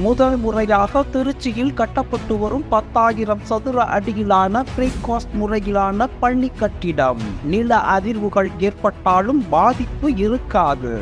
முதல் முறையாக திருச்சியில் கட்டப்பட்டு வரும் பத்தாயிரம் சதுர அடியிலான பிரேக்காஸ்ட் முறையிலான பள்ளி கட்டிடம். நில அதிர்வுகள் ஏற்பட்டாலும் பாதிப்பு இருக்காது.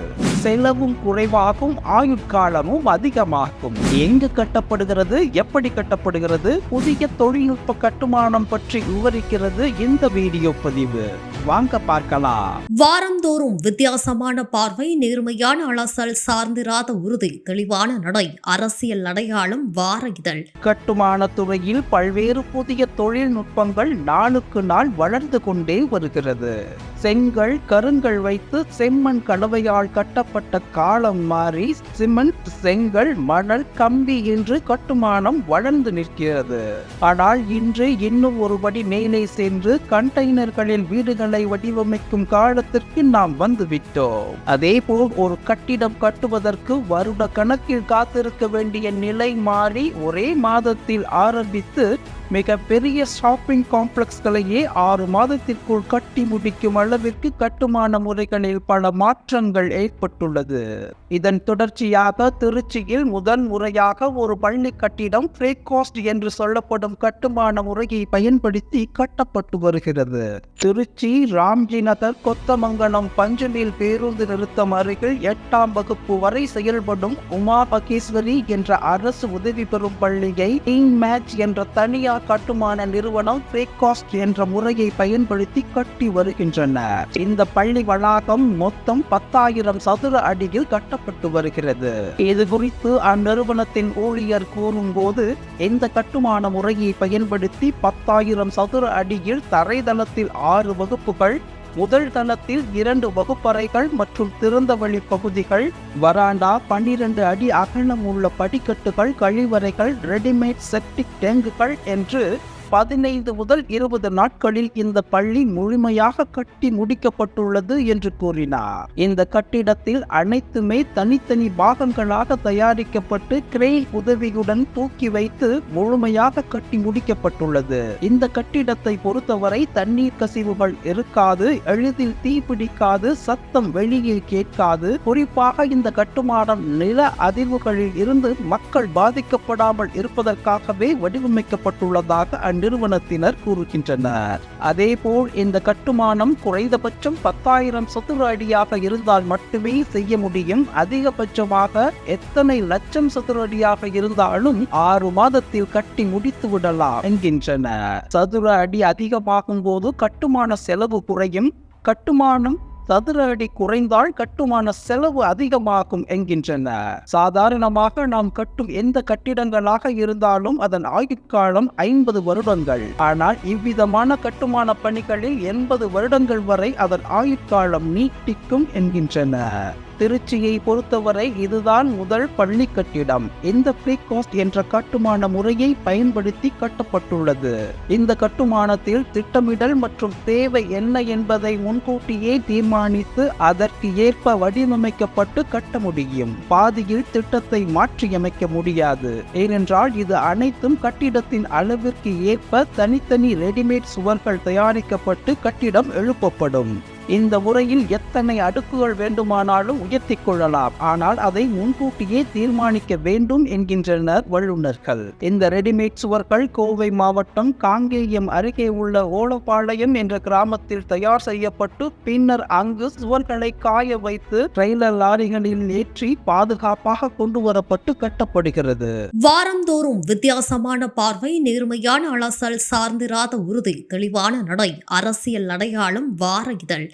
செலவும் குறைவாகும் ஆயுட்காலமும் அதிகமாகும். எங்கு கட்டப்படுகிறது எப்படி கட்டப்படுகிறது புதிய தொழில்நுட்ப கட்டுமானம் பற்றி விவரிக்கிறது இந்த வீடியோ பதிவு. வாங்க பார்க்கலாம். வாரந்தோறும் வித்தியாசமான பார்வை நேர்மையான அலசல் சார்ந்திராத உறுதி தெளிவான நடை அரசியல் அடையாளம் வார இதழ். கட்டுமான துறையில் பல்வேறு புதிய தொழில்நுட்பங்கள் நாளுக்கு நாள் வளர்ந்து கொண்டே வருகிறது. செங்கல் கருங்கல் வைத்து செம்மண் கலவையால் கட்டப்பட்ட காலம் மாறி சிமெண்ட் செங்கல் மணல் கம்பி என்று கட்டுமானம் வளர்ந்து நிற்கிறது. ஆனால் இன்று இன்னும் ஒருபடி மேலே சென்று கண்டெய்னர்களில் வீடுகளை வடிவமைக்கும் காலத்திற்கு நாம் வந்துவிட்டோம். அதே போல் ஒரு கட்டிடம் கட்டுவதற்கு வருட கணக்கில் காத்திருக்க வேண்டிய நிலை மாறி ஒரே மாதத்தில் ஆரம்பித்து மிக பெரிய ஷாப்பிங் காம்ப்ளெக்ஸ்களையே ஆறு மாதத்திற்குள் கட்டி முடிக்கும் அளவிற்கு கட்டுமான முறைகளில் பல மாற்றங்கள் ஏற்பட்டுள்ளது. இதன் தொடர்ச்சியாக திருச்சியில் முதன் முறையாக ஒரு பள்ளி கட்டிடம் பிரேக்காஸ்ட் என்று சொல்லப்படும் கட்டுமான முறையை பயன்படுத்தி கட்டப்பட்டு வருகிறது. திருச்சி ராம்ஜி நகர் கொத்தமங்கலம் பஞ்சமில் பேருந்து நிறுத்தம் அருகில் எட்டாம் வகுப்பு வரை செயல்படும் உமா பகேஸ்வரி என்ற அரசு உதவி பெறும் பள்ளியை மேட்ச் என்ற தனியார் கட்டுமான நிறுவனம் பிரேக்காஸ்ட் என்ற முறையை பயன்படுத்தி கட்டி வருகின்றனர். இந்த பள்ளி வளாகம் மொத்தம் பத்தாயிரம் சதுர அடியில் கட்டப்பட்டு வருகிறது. இது குறித்து அந்நிறுவனத்தின் ஊழியர் கூறும்போது இந்த கட்டுமான முறையை பயன்படுத்தி பத்தாயிரம் சதுர அடியில் தரைதளத்தில் ஆறு வகுப்புகள் முதல் தளத்தில் இரண்டு வகுப்பறைகள் மற்றும் திறந்தவெளி பகுதிகள் வராண்டா பன்னிரண்டு அடி அகலம் உள்ள படிக்கட்டுகள் கழிவறைகள் ரெடிமேட் செப்டிக் டேங்குகள் என்று பதினைந்து முதல் இருபது நாட்களில் இந்த பள்ளி முழுமையாக கட்டி முடிக்கப்பட்டுள்ளது என்று கூறினார். இந்த கட்டிடத்தில் அனைத்துமே தனித்தனி பாகங்களாக தயாரிக்கப்பட்டு கிரெயின் உதவியுடன் தூக்கி வைத்து முழுமையாக கட்டி முடிக்கப்பட்டுள்ளது. இந்த கட்டிடத்தை பொறுத்தவரை தண்ணீர் கசிவுகள் இருக்காது எளிதில் தீப்பிடிக்காது சத்தம் வெளியில் கேட்காது. குறிப்பாக இந்த கட்டுமானம் நில அதிர்வுகளில் இருந்து மக்கள் பாதிக்கப்படாமல் இருப்பதற்காகவே வடிவமைக்கப்பட்டுள்ளதாக அந்நிறுவனத்தினர் கூறுகின்றனர். அதேபோல் இந்த கட்டுமானம் குறைந்தபட்சம் பத்தாயிரம் சதுர அடியாக இருந்தால் மட்டுமே செய்ய முடியும். அதிகபட்சமாக எத்தனை லட்சம் சதுர அடியாக இருந்தாலும் ஆறு மாதத்தில் கட்டி முடித்து விடலாம் என்கின்றனர். சதுர அடி அதிகமாகும் போது கட்டுமான செலவு குறையும். கட்டுமானம் சதுர அடி குறைந்தால் கட்டுமான செலவு அதிகமாகும் என்கின்றன. சாதாரணமாக நாம் கட்டும் எந்த கட்டிடங்களாக இருந்தாலும் அதன் ஆயுட்காலம் ஐம்பது வருடங்கள். ஆனால் இவ்விதமான கட்டுமான பணிகளில் எண்பது வருடங்கள் வரை அதன் ஆயுட்காலம் நீட்டிக்கும் என்கின்றன. திருச்சியை பொறுத்தவரை இதுதான் முதல் பள்ளி கட்டிடம். இந்த பிரீகாஸ்ட் என்ற கட்டுமான முறையை பயன்படுத்தி கட்டப்பட்டுள்ளது. இந்த கட்டுமானத்தில் திட்டமிடல் மற்றும் தேவை என்ன என்பதை முன்கூட்டியே தீர்மானித்து அதற்கு ஏற்ப வடிவமைக்கப்பட்டு கட்ட முடியும். பாதியில் திட்டத்தை மாற்றியமைக்க முடியாது. ஏனென்றால் இது அனைத்தும் கட்டிடத்தின் அளவிற்கு ஏற்ப தனித்தனி ரெடிமேட் சுவர்கள் தயாரிக்கப்பட்டு கட்டிடம் எழுப்பப்படும். இந்த முறையில் எத்தனை அடுக்குகள் வேண்டுமானாலும் உயர்த்திக் கொள்ளலாம். ஆனால் அதை முன்கூட்டியே தீர்மானிக்க வேண்டும் என்கின்றனர் வல்லுநர்கள். இந்த ரெடிமேட் சுவர்கள் கோவை மாவட்டம் காங்கேயம் அருகே உள்ள ஓலப்பாளையம் என்ற கிராமத்தில் தயார் செய்யப்பட்டு பின்னர் அங்கு சுவர்களை காய வைத்து ட்ரெய்லர் லாரிகளில் ஏற்றி பாதுகாப்பாக கொண்டு வரப்பட்டு கட்டப்படுகிறது. வாரந்தோறும் வித்தியாசமான பார்வை நேர்மையான அலசல் சார்ந்திராத உறுதி தெளிவான நடை அரசியல் அடையாளம் வார இதழ்.